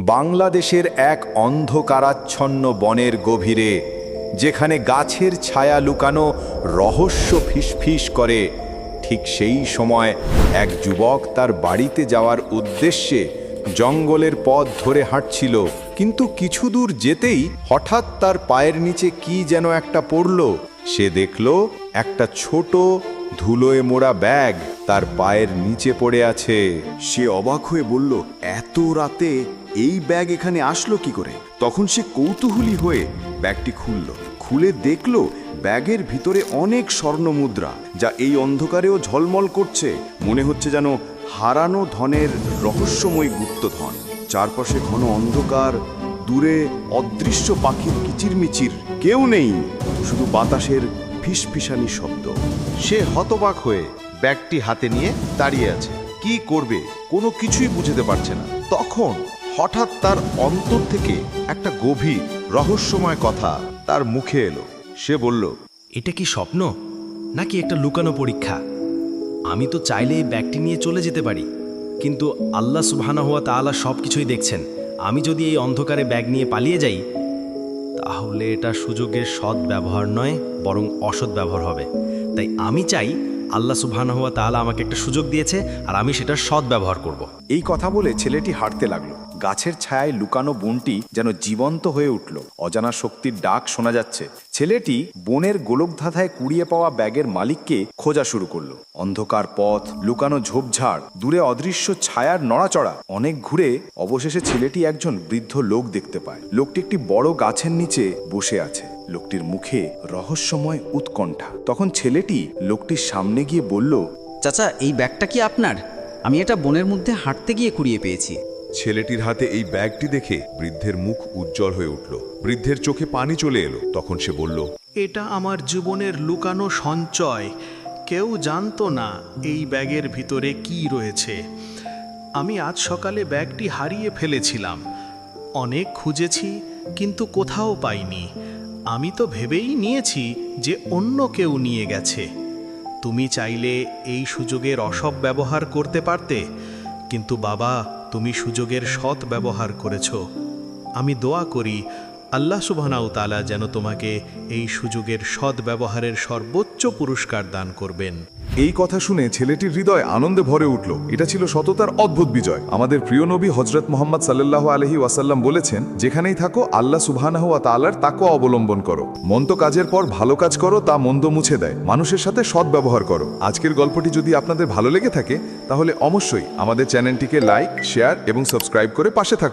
বাংলাদেশের এক অন্ধকারাচ্ছন্ন বনের গভীরে, যেখানে গাছের ছায়া লুকানো রহস্য ফিসফিস করে, ঠিক সেই সময় এক যুবক তার বাড়িতে যাওয়ার উদ্দেশ্যে জঙ্গলের পথ ধরে হাঁটছিল। কিন্তু কিছু দূর যেতেই হঠাৎ তার পায়ের নিচে কি যেন একটা পড়ল। সে দেখল একটা ছোট ধুলোয় মোড়া ব্যাগ তার পায়ের নিচে পড়ে আছে। সে অবাক হয়ে বলল, এত রাতে এই ব্যাগ এখানে আসলো কি করে? তখন সে কৌতূহলী হয়ে ব্যাগটি খুলল। খুলে দেখল, ব্যাগের ভিতরে অনেক স্বর্ণ মুদ্রা, যা এই অন্ধকারেও ঝলমল করছে। মনে হচ্ছে যেন হারানো ধনের রহস্যময় গুপ্তধন। চারপাশে ঘন অন্ধকার, দূরে অদৃশ্য পাখির কিচিরমিচির কেউ নেই। শুধু বাতাসের ফিসফিসানি শব্দ। সে হতবাক হয়ে ব্যাগটি হাতে নিয়ে দাঁড়িয়ে আছে। কি করবে? কোনো কিছুই বুঝতে পারছে না। তখন হঠাৎ তার অন্তর থেকে একটা গভীর, রহস্যময় কথা তার মুখে এলো। সে বলল, এটা কি স্বপ্ন? নাকি একটা লুকানো পরীক্ষা? আমি তো চাইলে এই ব্যাগটি নিয়ে চলে যেতে পারি। কিন্তু আল্লাহ সুবহানা হওয়া তাআলা সব কিছুই দেখছেন। আমি যদি এই অন্ধকারে ব্যাগ নিয়ে পালিয়ে যাই তাহলে এটা সুযোগের সৎ ব্যবহার নয়, বরং অসৎ ব্যবহার হবে তাই আমি চাই আল্লাহ সুবহানা হওয়া তাহলে আমাকে একটা সুযোগ দিয়েছে, আর আমি সেটা সৎ ব্যবহার করব। এই কথা বলে ছেলেটি হাঁটতে লাগল গাছের ছায়ায় লুকানো বনটি যেন জীবন্ত হয়ে উঠল। অজানা শক্তির ডাক শোনা যাচ্ছে। ছেলেটি বনের গোলকধাঁধায় কুড়িয়ে পাওয়া ব্যাগের মালিককে খোঁজা শুরু করল। অন্ধকার পথ, লুকানো ঝোপঝাড়, দূরে অদৃশ্য ছায়ার নড়াচড়া, অনেক ঘুরে অবশেষে ছেলেটি একজন বৃদ্ধ লোক দেখতে পায়। লোকটি একটি বড় গাছের নিচে বসে আছে। লোকটির মুখে রহস্যময় উৎকণ্ঠা। তখন ছেলেটি লোকটির সামনে গিয়ে বলল, চাচা, এই ব্যাগটা কি আপনার? আমি এটা বনের মধ্যে হাঁটতে গিয়ে কুড়িয়ে পেয়েছি। ছেলেটির হাতে এই ব্যাগটি দেখে বৃদ্ধের মুখ উজ্জ্বল হয়ে উঠল। বৃদ্ধের চোখে পানি চলে এলো। তখন সে বলল, এটা আমার জীবনের লুকানো সঞ্চয়। কেউ জানতো না এই ব্যাগের ভিতরে কি রয়েছে। আমি আজ সকালে ব্যাগটি হারিয়ে ফেলেছিলাম। অনেক খুঁজেছি, কিন্তু কোথাও পাইনি। আমি তো ভেবেই নিয়েছি যে অন্য কেউ নিয়ে গেছে। তুমি চাইলে এই সুযোগের অসৎ ব্যবহার করতে পারতে। কিন্তু বাবা তুমি সুযোগের সৎ ব্যবহার করেছ। আমি দোয়া করি, আল্লাহ সুবহানাউ তাআলা যেন তোমাকে এই সুযোগের সৎ ব্যবহারের সর্বোচ্চ পুরস্কার দান করবেন। এই কথা শুনে ছেলেটির হৃদয় আনন্দে ভরে উঠল। এটা ছিল সততার অদ্ভুত বিজয়। আমাদের প্রিয় নবী হজরত মোহাম্মদ সাল্লাহ আলহি ওয়াসাল্লাম বলেছেন, যেখানেই থাকো, আল্লাহ সুবহানাহু ওয়া তাআলার তাকও অবলম্বন করো। মন্দ কাজের পর ভালো কাজ করো, তা মন্দ মুছে দেয়। মানুষের সাথে সৎ ব্যবহার করো। আজকের গল্পটি যদি আপনাদের ভালো লেগে থাকে, তাহলে অবশ্যই আমাদের চ্যানেলটিকে লাইক, শেয়ার এবং সাবস্ক্রাইব করে পাশে থাকুন।